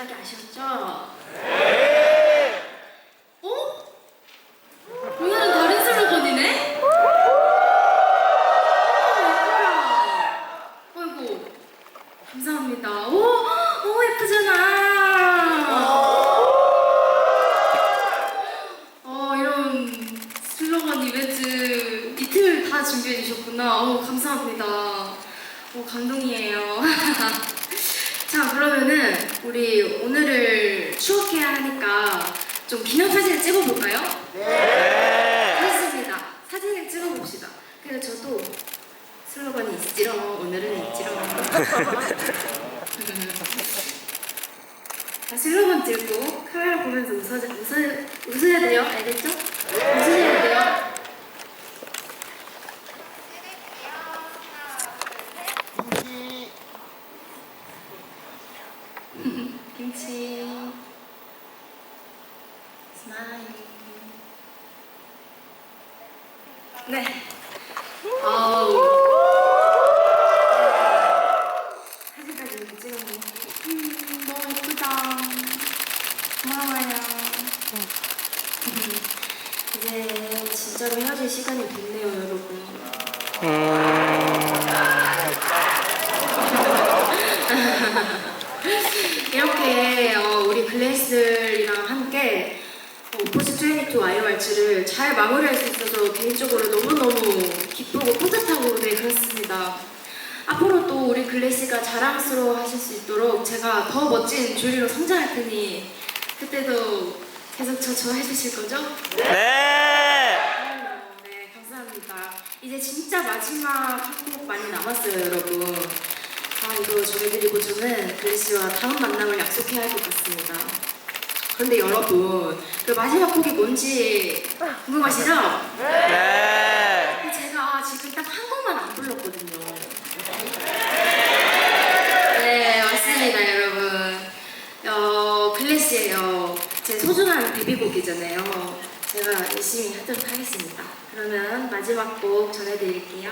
자기 아셨죠? 어? 오늘은 다른 슬로건이네? 어, 감사합니다. 오, 너무 예쁘잖아. 어, 이런 슬로건 이벤트 이틀 다 준비해 주셨구나. 어, 감사합니다. 오, 감동이에요. 자, 그러면은 우리 오늘을 추억해야 하니까 좀 기념사진을 찍어볼까요? 네. 좋습니다. 사진을 찍어봅시다. 그래서 저도 슬로건이 있지롱. 오늘은 있지롱. 자, 슬로건 들고 카메라 보면서 웃어, 웃어, 웃어야 돼요. 알겠죠? 웃으셔야 돼요. 김치. 스마일. 네. 아우. 사진까지 이렇게 찍었네 음, 너무 예쁘다. 고마워요. 음, 이제 진짜로 헤어질 시간이 됐네요 여러분 이렇게 어, 우리 글래스랑 함께 어, 오포지트 22 IOR츠를 잘 마무리할 수 있어서 개인적으로 너무너무 기쁘고 뿌듯하고 네 그렇습니다. 앞으로 또 우리 글래시가 자랑스러워 하실 수 있도록 제가 더 멋진 조리로 성장할 테니 그때도 계속 저저 해주실 거죠? 네. 네, 감사합니다. 이제 진짜 마지막 한곡 많이 남았어요, 여러분. 아, 이거 전해드리고 저는 글씨와 다음 만남을 약속해야 할 것 같습니다. 그런데 여러분, 그 마지막 곡이 뭔지 궁금하시죠? 네. 제가 지금 딱 한 곡만 안 불렀거든요. 네, 맞습니다, 여러분. 어, 글래시예요. 제 소중한 데뷔곡이잖아요. 제가 열심히 하도록 하겠습니다. 그러면 마지막 곡 전해드릴게요.